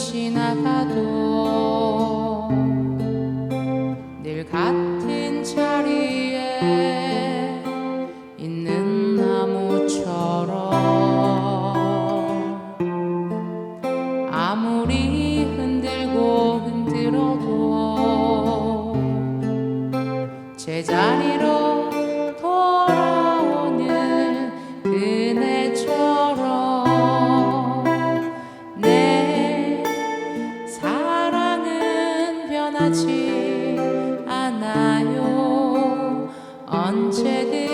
지나가도 늘 같은 자리에 있는 나무처럼 아무리 흔들고 흔들어도 제자 언제든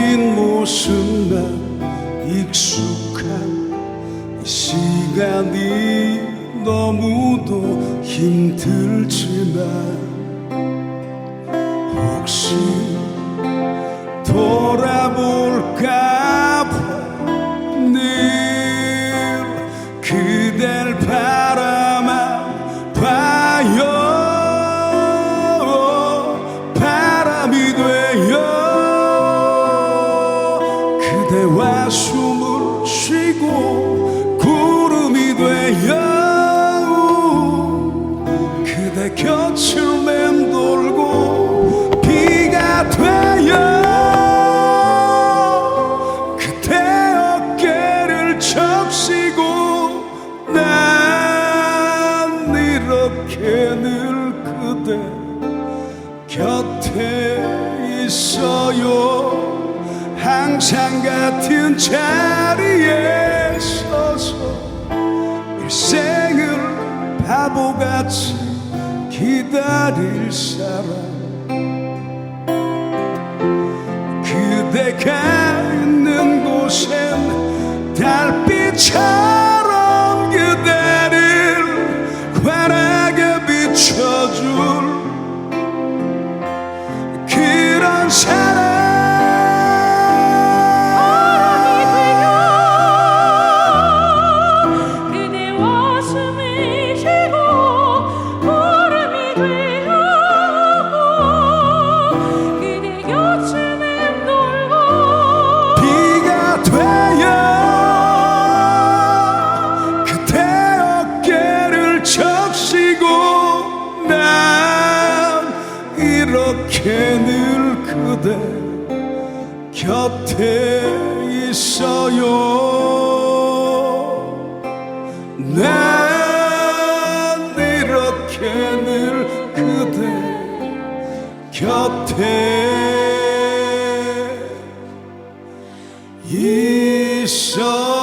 그대 뒷모습만 익숙한 이 시간이 너무도 힘들지만 혹시 돌아볼까 이렇게 늘 그대 곁에 있어요. 항상 같은 자리에 서서 일생을 바보같이 기다릴 사람. 그대가 있는 곳엔 달빛처럼 이렇게 늘 그대 곁에 있어요. 난 이렇게 늘 그대 곁에 있어요